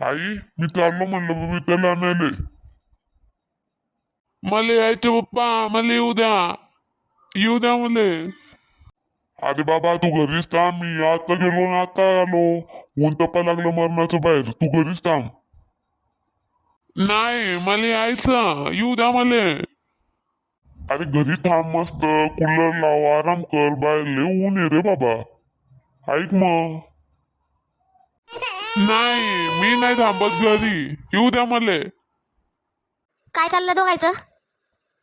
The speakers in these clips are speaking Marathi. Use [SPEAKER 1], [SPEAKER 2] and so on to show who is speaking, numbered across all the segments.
[SPEAKER 1] आई मी चाललो म्हणलं बबिताला आणायले
[SPEAKER 2] मला यायचे पप्पा मला येऊ द्या. येऊ द्या मले
[SPEAKER 1] अरे बाबा तू घरीच थांब मी आता गेलो ना आता आलो. ऊन तपा लागलं मरणाचं बाहेर तू घरीच थांब.
[SPEAKER 2] नाही मला यायचं येऊ द्या मले
[SPEAKER 1] अरे घरी थांब मस्त कूलर लाव आराम कर बाहेर लय ऊन आहे रे बाबा. ऐक मग.
[SPEAKER 2] नाही मी नाही थांबत घरी. येऊ द्या मला.
[SPEAKER 3] काय चाललं दोघायचं?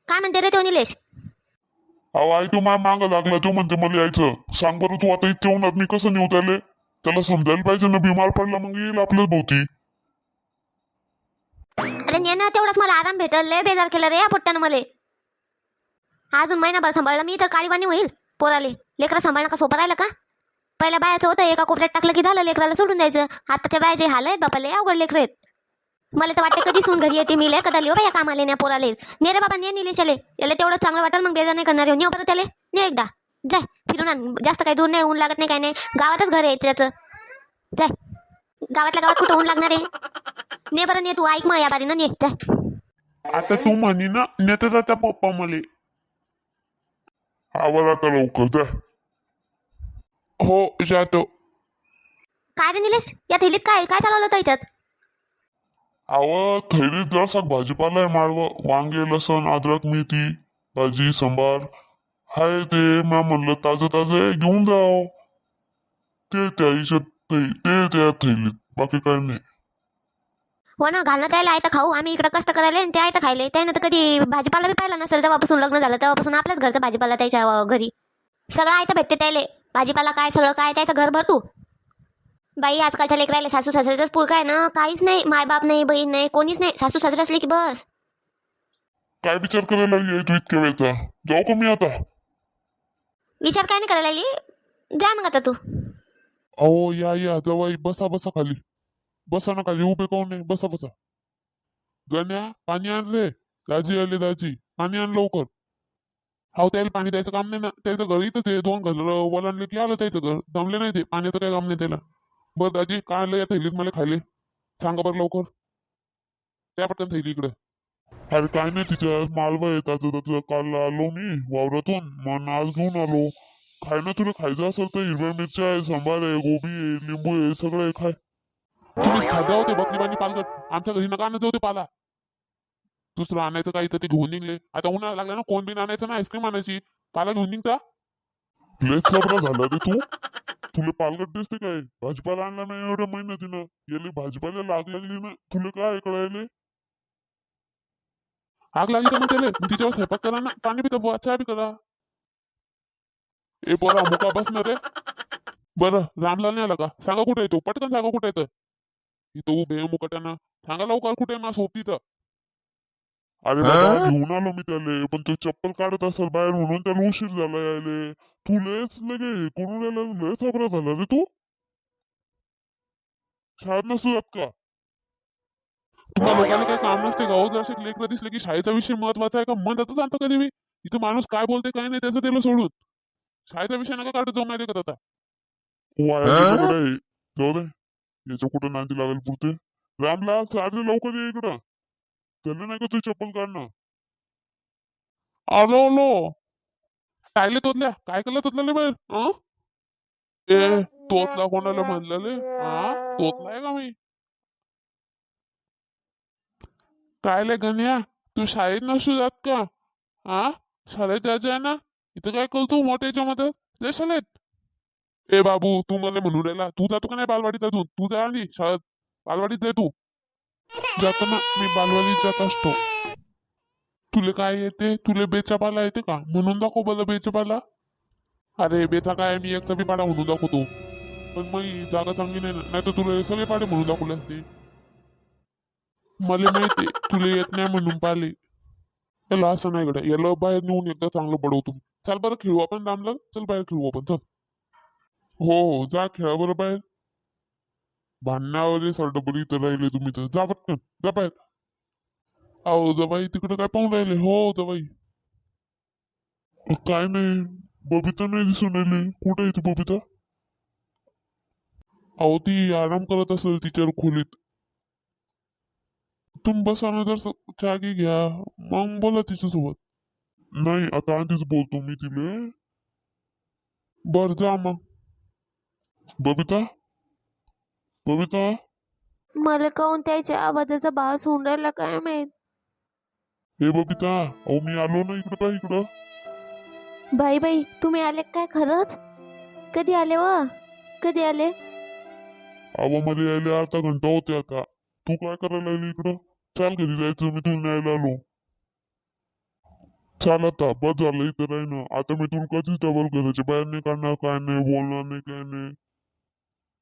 [SPEAKER 3] काय म्हणते रे तो निलेश?
[SPEAKER 1] अहो आई तू माझ्या मागं लागला तो म्हणते मला यायचं. सांग बरं तू आता इतक्या उन्हात मी कसं नेऊ त्याले? त्याला समजायला पाहिजे ना बिमार पडला मग येईल आपल्याच भोवती.
[SPEAKER 3] अरे ने ना तेवढाच मला आराम भेटल लय बेजार केलं रे या पोट्ट्यानं मले. अजून महिनाभर सांभाळलं मी तर काळीबाणी होईल पोराले. लेकरं सांभाळणं का सोपं राहिलं का? पहिल्या बायाचं होतं एका कोपऱ्यात टाकलं की झालं लेकराला सोडून द्यायचं. आताच्या बायाचे हाल आहेत बापाले अवघड लेकर आहेत. मला तर वाटतं कधी सून घरी येते मी लय कदा लिहो या कामाले नाही पोराले. ने रे बाबा ने निलेशाले. याला तेवढं चांगलं वाटेल मग बेजार नाही करणार येऊन नेऊ बरं त्याले. ने एकदा. जाय फिरून आण. जास्त काही दूर नाही ऊन लागत नाही काय नाही. गावातच घर आहे त्याचं. जाय. गावातल्या गावात कुठं ऊन लागणार आहे? ने बरं ने तू ऐक मग या बारीनं ने. जाय.
[SPEAKER 2] आता तू म्हणी ना नेता जाता पप्पा मले.
[SPEAKER 1] आवाज आता लवकर जा
[SPEAKER 2] हो जातो.
[SPEAKER 3] काय रे निलेश? या थैलीत काय? काय चालवलं होतं इथं?
[SPEAKER 1] अव थैलीत जरासा भाजीपाला आहे माळवं. वांगे लसण अद्रक मेथी भाजी सांबार. हाय ते मॅम म्हणलं ताजं ताजं आहे घेऊन जाव ते त्या हिशोब ते ते त्या थैलीत. बाकी काय नाही.
[SPEAKER 3] हो ना घालणं त्याला आहे तर खाऊ. आम्ही इकडं कष्ट करायला आणि ते आहे तर खायले. त्याने तर कधी भाजीपाला बी पाहिला नसेल जेव्हापासून लग्न झालं तेव्हापासून आपल्याच घरचं भाजीपाला त्याच्या अं, घरी. सगळं आहे तर भेटते त्याले. भाजीपाला काय सगळं काय त्याचं घर भर तू. बाई आजकालच्या लेकरायला सासू सासऱ्याचाच पुळका आहे ना? काहीच नाही. मायबाप नाही बहीण नाही कोणीच नाही. सासू सासरे असले की बस.
[SPEAKER 1] काय विचार करायला लागली तू इतक्या वेळचा जाऊ का मी आता?
[SPEAKER 3] विचार काय नाही करायला लागली? जा मग आता तू.
[SPEAKER 2] अहो या या. जवाई बसा बसा खाली. बसा ना खाली. उभे काऊन नाही? बसा बसा. गण्या पाणी आण रे. दाजी आले दाजी. पाणी आण लवकर. हाव त्याला पाणी द्यायचं काम नाही ना. त्याचं घर इथंच आहे. दोन घर वलांडले की आलं त्याचं घर. जमले नाही ते. पाण्याचं काय काम नाही त्याला. बरं दाजी काय आलं या थैलीत मला खायले? सांगा बरं लवकर. त्या पटकन थैली इकडे.
[SPEAKER 1] अरे काय नाही तिच्या. मालवा आहे ताजं काल आलो मी वावरातून. मग आज घेऊन आलो. खाय ना तुला. खायचं असेल तर हिरव्या मिरच्या आहे सांबार आहे गोबी आहे लिंबू आहे सगळं आहे. खाय.
[SPEAKER 2] तुम्हीच खाद्या होते बकरी पाणी पालगट आमच्या घरी नका आणायचं होते पाला. दुसरं आणायचं काही तर ते घेऊन निघले. आता उन्हाळा लागला ना कोण बिन आणायचं ना आईस्क्रीम आणायची. पाला घेऊन निघता.
[SPEAKER 1] लय चबरा झाला रे तू? तुला पालगट दिसते काय? भाजीपाला आणला नाही एवढ्या मेहनतीनं. याले भाजीपाला लाग लागली ना तुला काय कळायले
[SPEAKER 2] आग लागली तर मग त्याला. तिच्यावर स्वयंपाक करा ना. पाणी पिता बुवा. चहा बी करा. ए पोरा मुका बसणार रे. बरं रामलाल नाही आला का? सांगा कुठे येतो पटकन सांगा कुठे येतं इथं उभे मुकट्यानं. सांगा लवकर कुठे ना सोप तिथं
[SPEAKER 1] अरे बाबा घेऊन आलो मी त्याले पण तो चप्पल काढत असेल बाहेर म्हणून त्याला उशीर झाला यायले. तू लयच लगे हे करून यायला लय चबरा झाला रे तू. शाळेत नसतो जात का?
[SPEAKER 2] तुम्हाला लोकांना काही काम नसते हो जर लेकर दिसले की शाळेचा विषय महत्त्वाचा आहे का? म्हणतातच जाणतं कधी मी इथं माणूस काय बोलते काय नाही त्याचं त्याला सोडून. शाळेचा विषय नका काढत जाऊ माहिती का आता.
[SPEAKER 1] आहे जाऊ दे. याच्या कुठं नांदी लागेल पुरते. रामलाल चालले लवकर ये इकडं. त्याला नाही का तू चप्पल काढणं
[SPEAKER 2] आलो आलो टायले तोतल्या काय केलं तोतल्याले बाहेर अं? ए तोतला कोणाला म्हणलेले हा तोतलाय का मी कायले गण्या तू शाळेत नसू जात का हा शाळेत जायचं आहे ना इथं काय करतो मोठ्याच्या मध्ये ते शाळेत ए बाबू तू मला म्हणून राहिला तू जातो का नाही बालवाडीत अजून तू जा आधी शाळेत बालवाडीत जाय तू जातो मी बालवाडीत जात असतो. तुले काय येते? तुले बेचापाला येते का? म्हणून दाखव मला बेचापाला. अरे बेचा काय? मी एकचा बी पाडा म्हणून दाखवतो. पण मग जागा चांगली नाही नाही तर तुला सगळे पाडे म्हणून दाखवले असते. मला माहिती तुला येत नाही म्हणून पाले याला असं नाही गड्या याला बाहेर नेऊन एकदा चांगलं पडवतो. मी. चल बरं खेळू आपण रामला चल बाहेर खेळू आपण चल. हो हो जा खेळा बरं बाहेर. भांडणावाले सरडबरी इथं राहिले तुम्ही तर जा पटकन जा बाहेर. अहो जबाई तिकडे काय पाहून राहिले? हो जबाई.
[SPEAKER 1] काय नाही बबिता नाही दिसून राहिली. कुठे आहे ती बबिता?
[SPEAKER 2] अहो ती आराम करत असेल तिच्यावर खोलीत. तुम्ही बसा ना जर चहा घ्या. मग बोला तिच्यासोबत.
[SPEAKER 1] नाही आता आधीच बोलतो मी तिले.
[SPEAKER 2] बर जा मग.
[SPEAKER 1] बबिता? बबिता
[SPEAKER 3] मला काहून त्याच्या आवाजाचा भाव होऊन राहिला काय माहीत?
[SPEAKER 1] हे बबिता अहो मी आलो ना इकडं पाय इकडं?
[SPEAKER 3] बाई बाई तुम्ही आले काय खरंच? कधी आले व? कधी आले?
[SPEAKER 1] अहो मला यायला अर्धा घंटा होते आता. तू काय करायला लागली इकडं? चाल घरी जायचं मी तुला न्यायला आलो. चाल आता बस झालं इथं राही ना आता मी तुला कधीच डबल घराच्या बाहेर नाही काढणार. काय नाही बोलणार नाही काय नाही.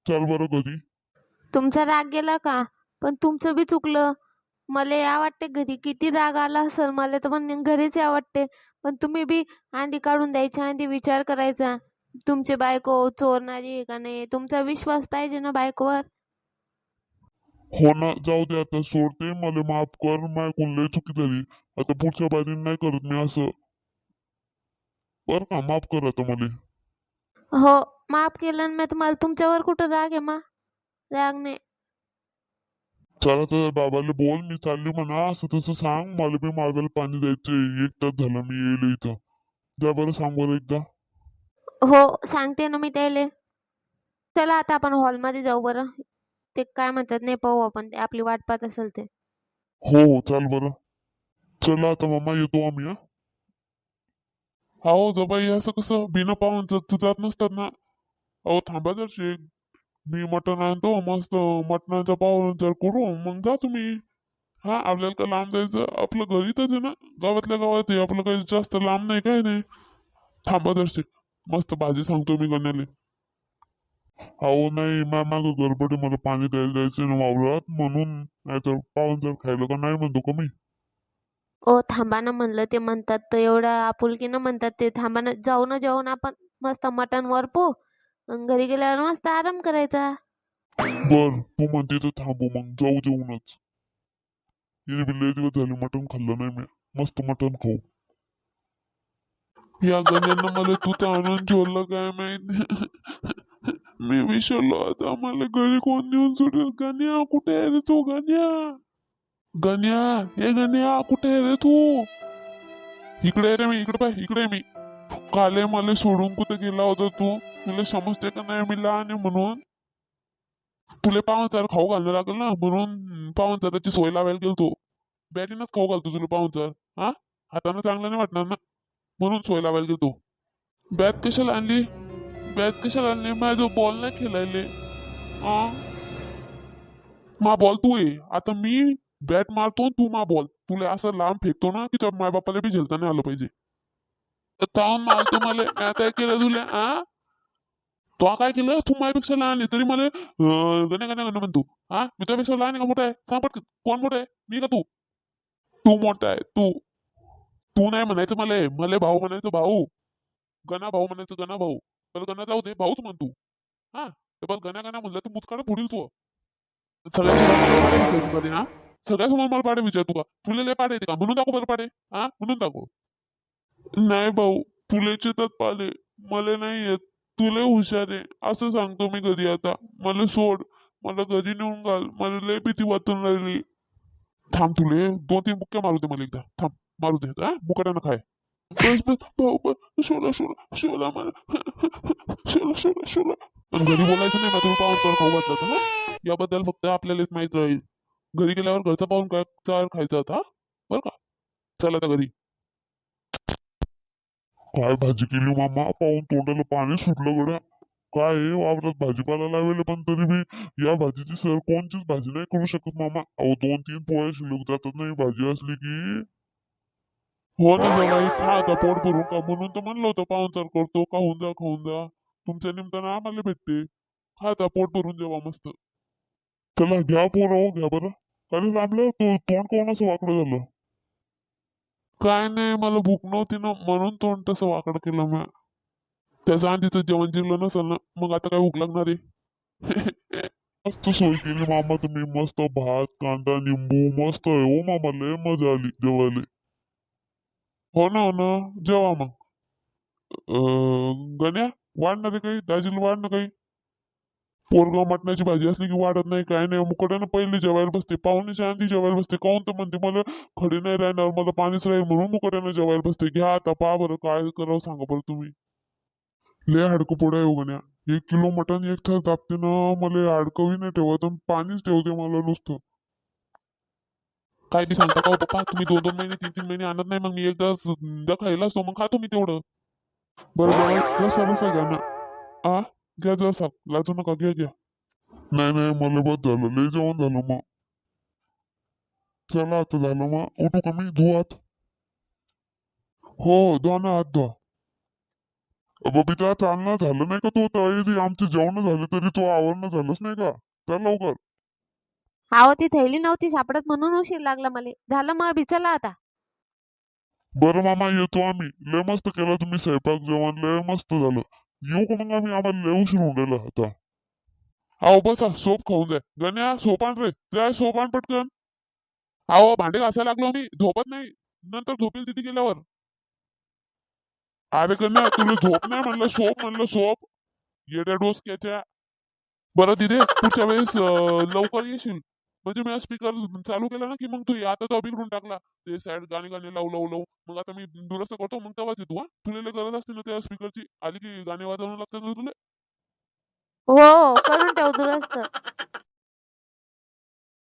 [SPEAKER 1] चाल बरं घरी.
[SPEAKER 3] तुमचा राग गेला का? पण तुमचं बी चुकलं. मला या वाटते घरी. किती राग आला असेल मला तर पण घरीच या वाटते. पण तुम्ही बी आंधी काढून द्यायच्या आधी विचार करायचा. तुमची बायको चोरणारी आहे का नाही? तुमचा विश्वास पाहिजे ना बायकोवर?
[SPEAKER 1] हो ना जाऊ दे आता सोडते. मला माफ कर माझ्याकडून लय चुकी झाली. आता पुढच्या बाजूने नाही करत मी असं. बर का माफ कर आता मला.
[SPEAKER 3] हो माफ केलं मी तुम्हाला तुमच्यावर कुठं राग आहे मा? राग नाही
[SPEAKER 1] चला तर बाबाला बोल मी चालली म्हणा. असं तसं सांग. मला बी मागायला पाणी द्यायचंय एक तास झाला मी येईल इथं. जा बरं सांग बरं एकदा.
[SPEAKER 3] हो सांगते ना मी त्याले. चला आता आपण हॉलमध्ये जाऊ बरं. ते काय म्हणतात नाही पाहू आपण. ते आपली वाट पाहत असेल ते.
[SPEAKER 1] हो हो चाल बरं. चला आता मामा येतो आम्ही हा.
[SPEAKER 2] हो जबाई असं कसं? बिना पाहून जात जात नसतात ना. अहो थांबा जर मी मटण आणतो मस्त मटणाचा पाव जर करू मग जा तुम्ही. हा आपल्याला काय लांब जायचं? आपलं घरीतच आहे ना? गावातल्या गावात आहे आपलं काही जास्त लांब नाही काय नाही. थांबा दर्शक मस्त भाजी सांगतो मी गण्याले.
[SPEAKER 1] अहो नाही मा मागं गडबड मला पाणी द्यायला जायचं ना वावरात म्हणून नाहीतर पाहून जर खायला का नाही म्हणतो का मी?
[SPEAKER 3] ओ थांबा ना म्हणलं ते म्हणतात तर एवढ्या आपुलकीनं म्हणतात ते. थांबा ना जाऊ ना जेवण आपण. मस्त मटण वरपू. मग घरी गेल्यावर मस्त आराम करायचा.
[SPEAKER 1] बर तू म्हणते तर थांबू मग जाऊ जेवूनच. हिने बी दिवस झाले मटण खाल्लं नाही मी. मस्त मटण खाऊ.
[SPEAKER 2] या गण्यानं मला तू तर आणून ठेवलं काय माहीत? मी विसरलो आता मला घरी कोण देऊन सोडेल? गण्या कुठे आहे रे तू गण्या? गण्या हे गण्या कुठे आहे रे तू? इकडे आहे रे मी इकडे पाय इकडे आहे मी. काले मला सोडून कुठे गेला होता तू? तुला समजते का नाही मी लहान आहे म्हणून? तुला पाहुणचार खाऊ घालणं लागेल ना? म्हणून पाहुणचाराची सोय लावायला गेलो तो बॅटीनच खाऊ घालतो तुला पाहुणचार हा? हातानं चांगलं नाही वाटणार ना? म्हणून सोय लावायला गेलो बॅट कशाला आणली? बॅट कशाला आणली? माझं बॉल नाही खेळायले. हा मा बॉल तू आहे आता मी बॅट मारतो तू मा बॉल. तुला असं लांब फेकतो ना की माय बापाला बी झेलता नाही आलं पाहिजे. ताऊन मारतो मला म्या काय केलं तुला आ? तो काय केलं? तू माझ्यापेक्षा लहान आहे तरी मला अं, गण्या म्हणतो हा मी तुझ्यापेक्षा लहान आहे का मोठा आहे? सांग पटकन कोण मोठा आहे? मी का तू? तू मोठा आहे तू. तू नाही म्हणायचं मला मला भाऊ म्हणायचं भाऊ. गणा भाऊ म्हणायचं गणा भाऊ. तर गणा जाऊ दे भाऊच म्हण तू हा? तर बघ गणा गणा म्हणलं तर मुतकाड पुढील तू. सगळ्या हा? सगळ्यासमोर मला पाडे विचार तू का? तुला लय पाडे का? म्हणून दाखव बरं पाडे हा? म्हणून दाखव. नाही भाऊ फुलेचे तर पाले. मला नाही येत. तुले हुशार आहे. असं सांगतो मी घरी आता. मला सोड. मला घरी नेऊन घाल. मला लय भीती वाटून राहिली. थांब तुले. दोन तीन बुक्क्या मारू दे मला एकदा. थांब. मारू दे. हा? खाय. बस बस. भाऊ बस. शोला शोला शोला मला. शोला शोला शोला पण घरी बोलायचं नाही ना. तुम्ही पाहून तर खाऊ घातलं तर याबद्दल फक्त आपल्यालाच माहीत राहील. घरी गेल्यावर घरचा पाहून काय चार खायचं आता बरं का? चला आता घरी.
[SPEAKER 1] काय भाजी केली मामा? पाहून तोंडाला पाणी सुटलं गड्या. काय आहे, वावरात भाजीपाला लावेल पण तरी मी या भाजीची सर कोणतीच भाजी नाही करू शकत मामा. अहो दोन तीन पोळ्या शिल्लक जातात नाही भाजी असली की.
[SPEAKER 2] हो ना खा आता पोट भरून का म्हणून तर म्हणलं होतं पाहुणचार करतो खाऊन जा खाऊन जा तुमच्या निमित्तानं आम्हाला भेटते. खा आता पोट भरून जेवा मस्त.
[SPEAKER 1] चला घ्या पोरं हो घ्या बरं. अरे लांबलं तो तोंड कोण असं वाकडं झालं?
[SPEAKER 2] काय नाही मला भूक नव्हती ना म्हणून तोंड तसं वाकड केलं मी. त्याचं आधीचं जेवण जिरलं नसेल ना मग आता काय भूक लागणार आहे?
[SPEAKER 1] मस्त सोय केली मामा तुम्ही मस्त भात कांदा निंबू मस्त आहे हो मामा लय मजा आली जेवायला.
[SPEAKER 2] हो ना हो ना जेवा मग. अं, गण्या वाढणार काही? दाजीला वाढ ना काही? पोरगाव मटणाची भाजी असली की वाढत नाही काय नाही. मुकट्यानं पहिले जेवायला बसते पाहुणेच्या आधी जेवायला बसते. काहून तर म्हणते मला खडे नाही राहणार मला पाणीच राहील म्हणून मुकड्यानं जेवायला बसते. घ्या आता पहा बरं काय करावं सांगा बरं तुम्ही. लय हाडकं पोडा हो येऊ एक किलो मटण एक तास दाबते ना मला अडकवी नाही ठेवत पाणीच ठेवते मला नुसतं. काय बी सांगता का हो पप्पा? तुम्ही दोन दोन महिने तीन तीन महिने आणत नाही मग मी एकदा खायला असतो मग खातो मी तेवढं. बरं बरं. रसा बसा घ्या ना? आ? घ्या जसा लाजू नका घ्या घ्या.
[SPEAKER 1] नाही नाही मला बस झालं लय जेवण झालं मग. चला आता झालं मग उठू का मी? धुवात
[SPEAKER 2] हो धुवा ना हात धुवा.
[SPEAKER 1] बबिता चालणं झालं नाही का तू? तयारी आमचे जेवण झाले तरी तू आवरणं झालंच नाही का? चल लवकर.
[SPEAKER 3] अहो ती थैली नव्हती सापडत म्हणून उशीर लागला मला. झालं मग बी चला आता.
[SPEAKER 1] बरं मामा येतो आम्ही. लय मस्त केलं तुम्ही स्वयंपाक जेवण लय मस्त झालं. येऊ का मग आम्ही आम्हाला लय उशीर होऊन राहिला आता
[SPEAKER 2] अहो बसा सोप खाऊन जाय गण्या सोपान रे. जाय सोपान पटकन. अहो भांडे घासायला लागलो मी. झोपत नाही. नंतर झोपेल तिथे गेल्यावर. अरे गण्या तुला झोप नाही म्हणलं सोप म्हणलं सोप. येड्या डोसक्याच्या. बरं दिदे पुढच्या वेळेस लवकर येशील. म्हणजे मी स्पीकर चालू केला ना की मग तू आता तो बिघडून टाकला. ते साईड गाणे गाणे लावू लावू लावू. मग आता मी दुरुस्त करतो मग तेव्हाच येतो हा. तुला गरज असते ना त्या स्पीकरची आली की गाणे वाजवणं लागतात ना तुला?
[SPEAKER 3] हो करून ठेव दुरुस्त.